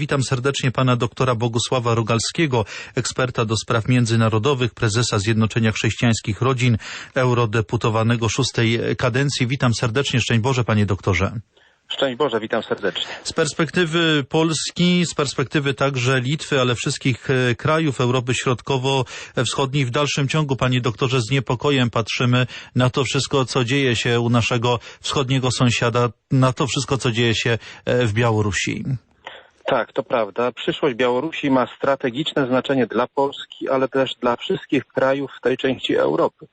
Witam serdecznie pana doktora Bogusława Rogalskiego, eksperta do spraw międzynarodowych, prezesa Zjednoczenia Chrześcijańskich Rodzin, eurodeputowanego szóstej kadencji. Witam serdecznie, szczęść Boże panie doktorze. Szczęść Boże, witam serdecznie. Z perspektywy Polski, z perspektywy także Litwy, ale wszystkich e, krajów Europy Środkowo-Wschodniej w dalszym ciągu, panie doktorze, z niepokojem patrzymy na to wszystko, co dzieje się u naszego wschodniego sąsiada, na to wszystko, co dzieje się e, w Białorusi. Tak, to prawda. Przyszłość Białorusi ma strategiczne znaczenie dla Polski, ale też dla wszystkich krajów w tej części Europy.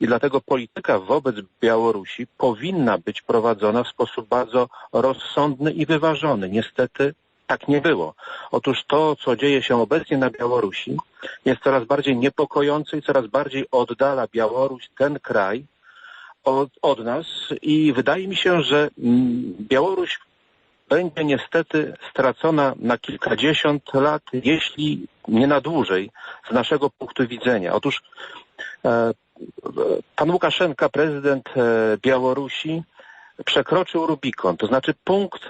I dlatego polityka wobec Białorusi powinna być prowadzona w sposób bardzo rozsądny i wyważony. Niestety tak nie było. Otóż to, co dzieje się obecnie na Białorusi, jest coraz bardziej niepokojące i coraz bardziej oddala Białoruś, ten kraj, od, od nas. I wydaje mi się, że mm, Białoruś będzie niestety stracona na kilkadziesiąt lat, jeśli nie na dłużej, z naszego punktu widzenia. Otóż e, pan Łukaszenka, prezydent e, Białorusi, przekroczył Rubikon, to znaczy punkt,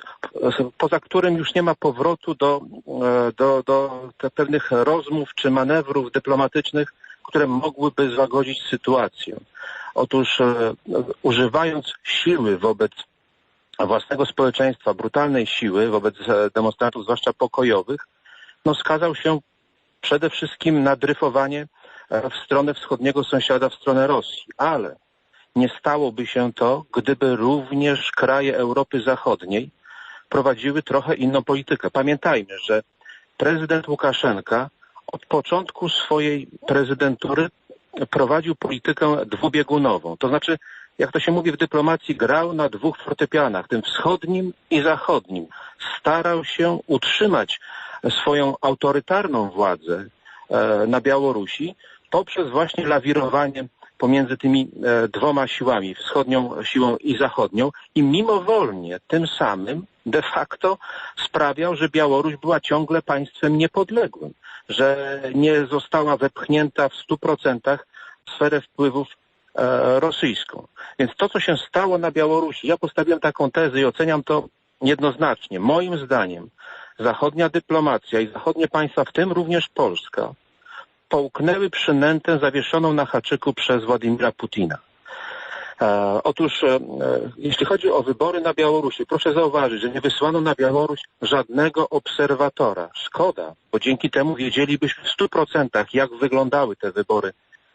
poza którym już nie ma powrotu do, e, do, do pewnych rozmów czy manewrów dyplomatycznych, które mogłyby złagodzić sytuację. Otóż e, używając siły wobec własnego społeczeństwa, brutalnej siły wobec demonstrantów, zwłaszcza pokojowych, no skazał się przede wszystkim na dryfowanie w stronę wschodniego sąsiada, w stronę Rosji. Ale nie stałoby się to, gdyby również kraje Europy Zachodniej prowadziły trochę inną politykę. Pamiętajmy, że prezydent Łukaszenka od początku swojej prezydentury prowadził politykę dwubiegunową. To znaczy, jak to się mówi w dyplomacji, grał na dwóch fortepianach, tym wschodnim i zachodnim. Starał się utrzymać swoją autorytarną władzę e, na Białorusi poprzez właśnie lawirowanie pomiędzy tymi e, dwoma siłami, wschodnią siłą i zachodnią i mimowolnie tym samym de facto sprawiał, że Białoruś była ciągle państwem niepodległym, że nie została wepchnięta w stu procentach w sferę wpływów e, rosyjską. Więc to, co się stało na Białorusi, ja postawiłem taką tezę i oceniam to jednoznacznie. Moim zdaniem zachodnia dyplomacja i zachodnie państwa, w tym również Polska, połknęły przynętę zawieszoną na haczyku przez Władimira Putina. E, otóż, e, jeśli chodzi o wybory na Białorusi, proszę zauważyć, że nie wysłano na Białoruś żadnego obserwatora. Szkoda, bo dzięki temu wiedzielibyśmy w stu procentach, jak wyglądały te wybory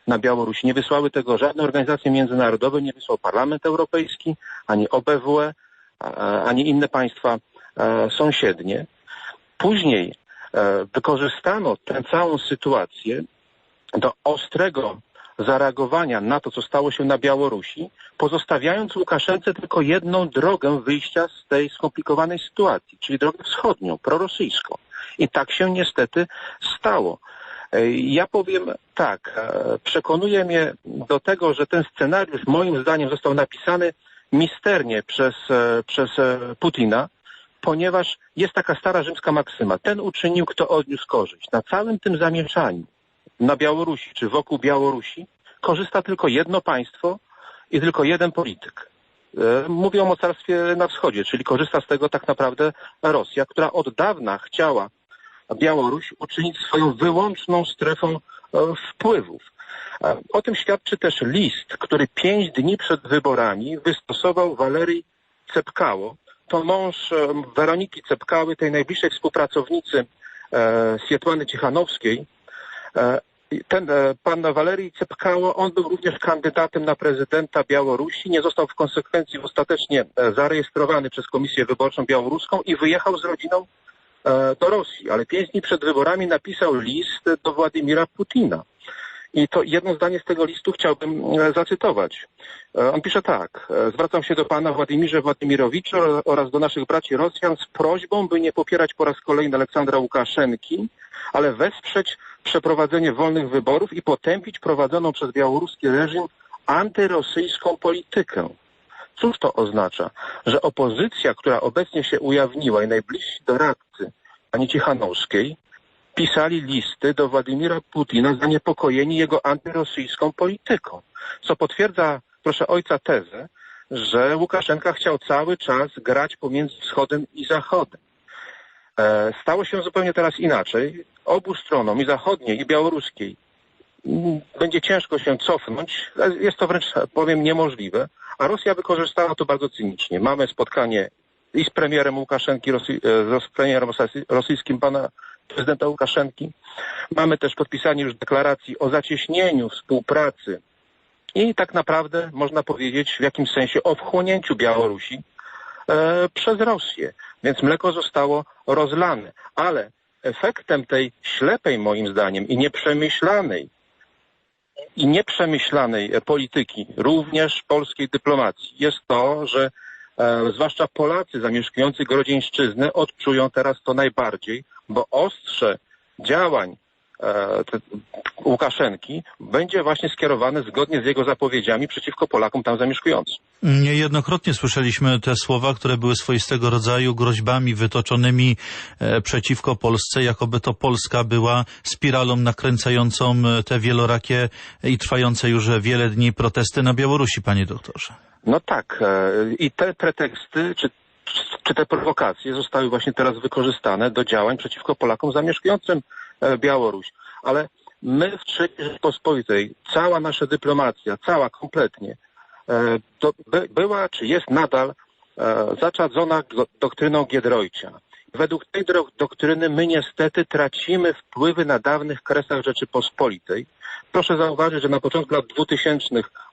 na Białorusi. Nie wysłały tego żadne organizacje międzynarodowe, nie wysłał Parlament Europejski, ani OBWE, ani inne państwa e, sąsiednie. Później E, wykorzystano tę całą sytuację do ostrego zareagowania na to, co stało się na Białorusi, pozostawiając Łukaszence tylko jedną drogę wyjścia z tej skomplikowanej sytuacji, czyli drogę wschodnią, prorosyjską. I tak się niestety stało. E, ja powiem tak, e, przekonuje mnie do tego, że ten scenariusz moim zdaniem został napisany misternie przez, przez Putina, ponieważ jest taka stara rzymska maksyma. Ten uczynił, kto odniósł korzyść. Na całym tym zamieszaniu na Białorusi czy wokół Białorusi korzysta tylko jedno państwo i tylko jeden polityk. E, mówię o mocarstwie na wschodzie, czyli korzysta z tego tak naprawdę Rosja, która od dawna chciała Białoruś uczynić swoją wyłączną strefą e, wpływów. E, o tym świadczy też list, który pięć dni przed wyborami wystosował Walerii Cepkało, to mąż e, Weroniki Cepkały, tej najbliższej współpracownicy e, Swietłany Cichanowskiej. E, ten pan Walerii Cepkało, on był również kandydatem na prezydenta Białorusi, nie został w konsekwencji ostatecznie zarejestrowany przez Komisję Wyborczą Białoruską i wyjechał z rodziną do Rosji, ale pięć dni przed wyborami napisał list do Władimira Putina. I to jedno zdanie z tego listu chciałbym e, zacytować. E, on pisze tak. E, zwracam się do pana Władimirze Władimirowicza oraz do naszych braci Rosjan z prośbą, by nie popierać po raz kolejny Aleksandra Łukaszenki, ale wesprzeć przeprowadzenie wolnych wyborów i potępić prowadzoną przez białoruski reżim antyrosyjską politykę. Cóż to oznacza? Że opozycja, która obecnie się ujawniła i najbliżsi doradcy pani Cichanowskiej, pisali listy do Władimira Putina zaniepokojeni jego antyrosyjską polityką, co potwierdza, proszę ojca, tezę, że Łukaszenka chciał cały czas grać pomiędzy wschodem i zachodem. E, Stało się zupełnie teraz inaczej. Obu stronom, i zachodniej, i białoruskiej, m, będzie ciężko się cofnąć. Jest to wręcz, powiem, niemożliwe. A Rosja wykorzystała to bardzo cynicznie. Mamy spotkanie i z premierem Łukaszenki, Rosji, e, z premierem rosy- rosyjskim pana prezydenta Łukaszenki. Mamy też podpisanie już deklaracji o zacieśnieniu współpracy i tak naprawdę można powiedzieć w jakimś sensie o wchłonięciu Białorusi e, przez Rosję. Więc mleko zostało rozlane. Ale efektem tej ślepej moim zdaniem i nieprzemyślanej i nieprzemyślanej polityki, również polskiej dyplomacji, jest to, że e, zwłaszcza Polacy zamieszkujący Grodzieńszczyznę odczują teraz to najbardziej, bo ostrze działań e, Łukaszenki będzie właśnie skierowane zgodnie z jego zapowiedziami przeciwko Polakom tam zamieszkującym. Niejednokrotnie słyszeliśmy te słowa, które były swoistego rodzaju groźbami wytoczonymi e, przeciwko Polsce, jakoby to Polska była spiralą nakręcającą te wielorakie i trwające już wiele dni protesty na Białorusi, panie doktorze. No tak, e, i te preteksty, czy, czy te prowokacje zostały właśnie teraz wykorzystane do działań przeciwko Polakom zamieszkującym e, Białoruś. Ale my w III Rzeczpospolitej, cała nasza dyplomacja, cała kompletnie, e, by, była, czy jest nadal zaczadzona doktryną Giedroycia. Według tej doktryny my niestety tracimy wpływy na dawnych kresach Rzeczypospolitej. Proszę zauważyć, że na początku lat 2000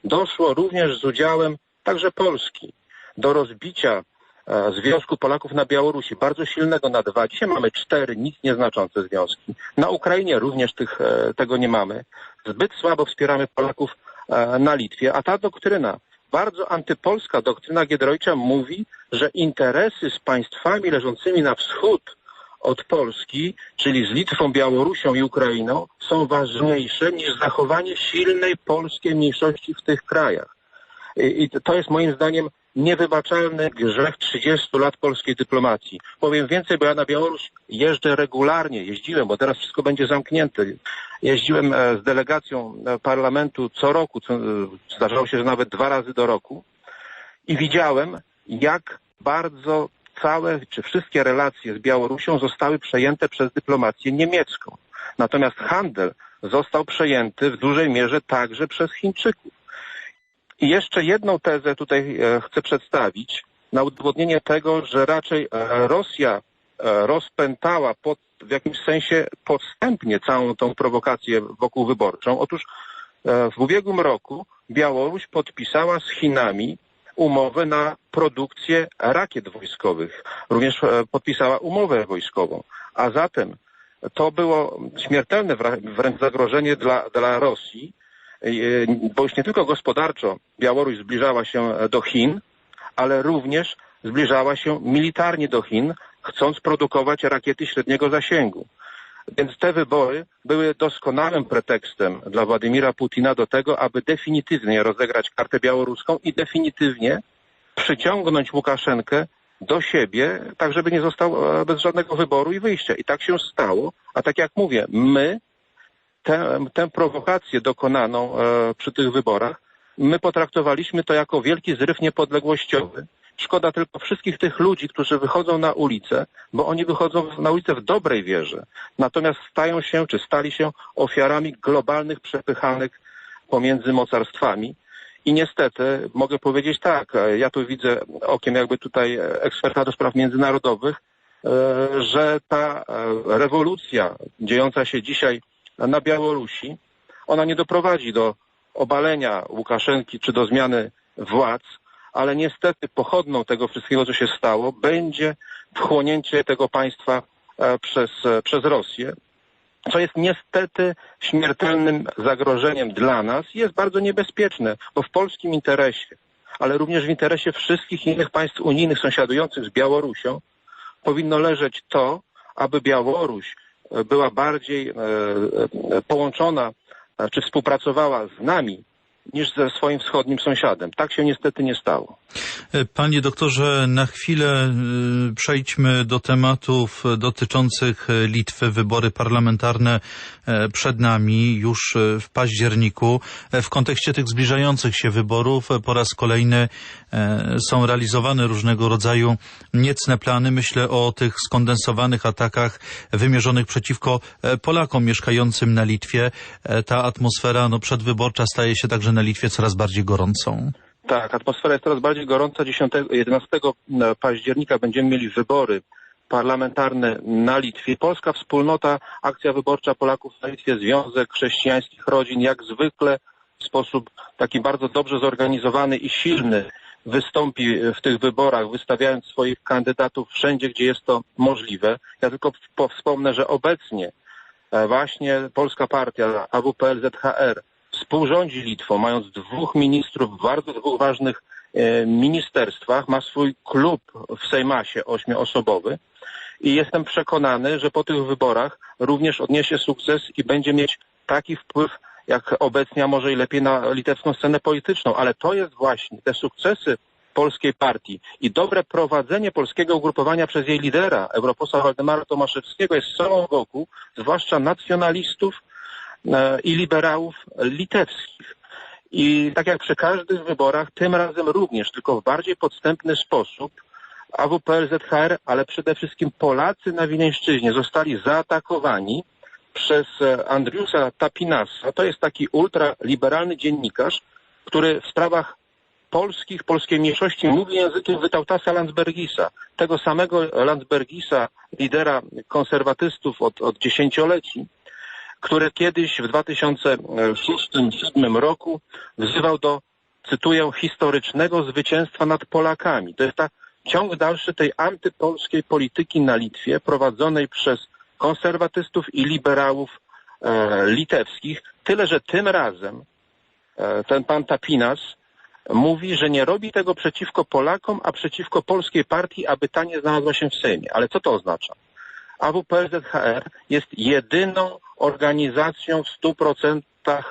doszło również z udziałem także Polski do rozbicia e, Związku Polaków na Białorusi, bardzo silnego na dwa. Dzisiaj mamy cztery, nic nieznaczące związki. Na Ukrainie również tych, e, tego nie mamy. Zbyt słabo wspieramy Polaków e, na Litwie, a ta doktryna, bardzo antypolska doktryna Giedroycia mówi, że interesy z państwami leżącymi na wschód od Polski, czyli z Litwą, Białorusią i Ukrainą, są ważniejsze niż zachowanie silnej polskiej mniejszości w tych krajach. I to jest moim zdaniem niewybaczalny grzech 30 lat polskiej dyplomacji. Powiem więcej, bo ja na Białoruś jeżdżę regularnie, jeździłem, bo teraz wszystko będzie zamknięte. Jeździłem e, z delegacją e, parlamentu co roku, co, e, zdarzało się, że nawet dwa razy do roku i widziałem, jak bardzo całe, czy wszystkie relacje z Białorusią zostały przejęte przez dyplomację niemiecką. Natomiast handel został przejęty w dużej mierze także przez Chińczyków. I jeszcze jedną tezę tutaj e, chcę przedstawić na udowodnienie tego, że raczej e, Rosja e, rozpętała pod, w jakimś sensie podstępnie całą tą prowokację wokół wyborczą. Otóż w ubiegłym roku Białoruś podpisała z Chinami umowę na produkcję rakiet wojskowych. Również podpisała umowę wojskową. A zatem to było śmiertelne wręcz zagrożenie dla, dla Rosji, bo już nie tylko gospodarczo Białoruś zbliżała się do Chin, ale również zbliżała się militarnie do Chin, chcąc produkować rakiety średniego zasięgu. Więc te wybory były doskonałym pretekstem dla Władimira Putina do tego, aby definitywnie rozegrać kartę białoruską i definitywnie przyciągnąć Łukaszenkę do siebie, tak żeby nie został e, bez żadnego wyboru i wyjścia. I tak się stało. A tak jak mówię, my tę, tę prowokację dokonaną e, przy tych wyborach, my potraktowaliśmy to jako wielki zryw niepodległościowy. Szkoda tylko wszystkich tych ludzi, którzy wychodzą na ulicę, bo oni wychodzą na ulicę w dobrej wierze. Natomiast stają się, czy stali się ofiarami globalnych przepychanek pomiędzy mocarstwami. I niestety mogę powiedzieć tak, e, ja tu widzę okiem jakby tutaj eksperta do spraw międzynarodowych, e, że ta rewolucja dziejąca się dzisiaj na Białorusi, ona nie doprowadzi do obalenia Łukaszenki czy do zmiany władz, ale niestety pochodną tego wszystkiego, co się stało, będzie wchłonięcie tego państwa e, przez, e, przez Rosję, co jest niestety śmiertelnym zagrożeniem dla nas i jest bardzo niebezpieczne, bo w polskim interesie, ale również w interesie wszystkich innych państw unijnych sąsiadujących z Białorusią powinno leżeć to, aby Białoruś była bardziej e, e, połączona, e, czy współpracowała z nami niż ze swoim wschodnim sąsiadem. Tak się niestety nie stało. E, Panie doktorze, na chwilę y, przejdźmy do tematów dotyczących e, Litwy. Wybory parlamentarne e, przed nami już e, w październiku. E, W kontekście tych zbliżających się wyborów e, po raz kolejny e, są realizowane różnego rodzaju niecne plany. Myślę o tych skondensowanych atakach wymierzonych przeciwko e, Polakom mieszkającym na Litwie. E, Ta atmosfera no, przedwyborcza staje się także na Litwie coraz bardziej gorącą. Tak, atmosfera jest coraz bardziej gorąca. 10, 11 października będziemy mieli wybory parlamentarne na Litwie. Polska Wspólnota, Akcja Wyborcza Polaków na Litwie, Związek Chrześcijańskich Rodzin, jak zwykle w sposób taki bardzo dobrze zorganizowany i silny wystąpi w tych wyborach, wystawiając swoich kandydatów wszędzie, gdzie jest to możliwe. Ja tylko po- wspomnę, że obecnie e, właśnie Polska Partia AWPL-ZHR współrządzi Litwą, mając dwóch ministrów w bardzo dwóch ważnych e, ministerstwach, ma swój klub w Sejmasie ośmioosobowy i jestem przekonany, że po tych wyborach również odniesie sukces i będzie mieć taki wpływ jak obecnie, a może i lepiej na litewską scenę polityczną. Ale to jest właśnie te sukcesy polskiej partii i dobre prowadzenie polskiego ugrupowania przez jej lidera, europosła Waldemara Tomaszewskiego jest solą wokół, zwłaszcza nacjonalistów i liberałów litewskich. I tak jak przy każdych wyborach, tym razem również, tylko w bardziej podstępny sposób, AWPL-ZHR, ale przede wszystkim Polacy na Wileńszczyźnie zostali zaatakowani przez e, Andriusa Tapinasa. To jest taki ultraliberalny dziennikarz, który w sprawach polskich, polskiej mniejszości mówi językiem Wytautasa Landsbergisa. Tego samego Landsbergisa, lidera konserwatystów od, od dziesięcioleci, który kiedyś w 2006-2007 roku wzywał do, cytuję, historycznego zwycięstwa nad Polakami. To jest ta ciąg dalszy tej antypolskiej polityki na Litwie prowadzonej przez konserwatystów i liberałów e, litewskich. Tyle, że tym razem e, ten pan Tapinas mówi, że nie robi tego przeciwko Polakom, a przeciwko polskiej partii, aby ta nie znalazła się w Sejmie. Ale co to oznacza? AWPL-ZHR jest jedyną organizacją w 100%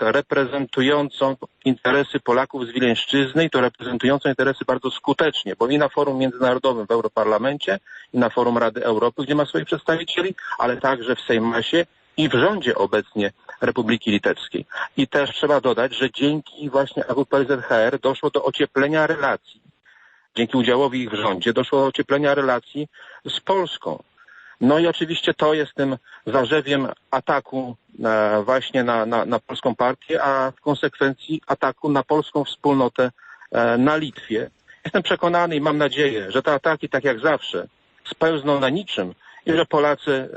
reprezentującą interesy Polaków z Wileńszczyzny i to reprezentującą interesy bardzo skutecznie, bo i na forum międzynarodowym w Europarlamencie, i na forum Rady Europy, gdzie ma swoich przedstawicieli, ale także w Sejmasie i w rządzie obecnie Republiki Litewskiej. I też trzeba dodać, że dzięki właśnie AWPL-ZHR doszło do ocieplenia relacji. Dzięki udziałowi ich w rządzie doszło do ocieplenia relacji z Polską. No i oczywiście to jest tym zarzewiem ataku e, właśnie na, na, na polską partię, a w konsekwencji ataku na polską wspólnotę e, na Litwie. Jestem przekonany i mam nadzieję, że te ataki, tak jak zawsze, spełzną na niczym i że Polacy e,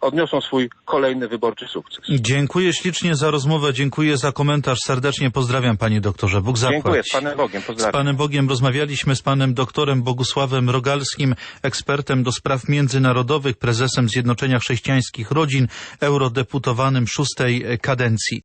odniosą swój kolejny wyborczy sukces. Dziękuję ślicznie za rozmowę, dziękuję za komentarz. Serdecznie pozdrawiam panie doktorze. Bóg zapłać. Dziękuję, z Panem Bogiem, Z pozdrawiam. Panem Bogiem rozmawialiśmy z panem doktorem Bogusławem Rogalskim, ekspertem do spraw międzynarodowych, prezesem Zjednoczenia Chrześcijańskich Rodzin, eurodeputowanym szóstej kadencji.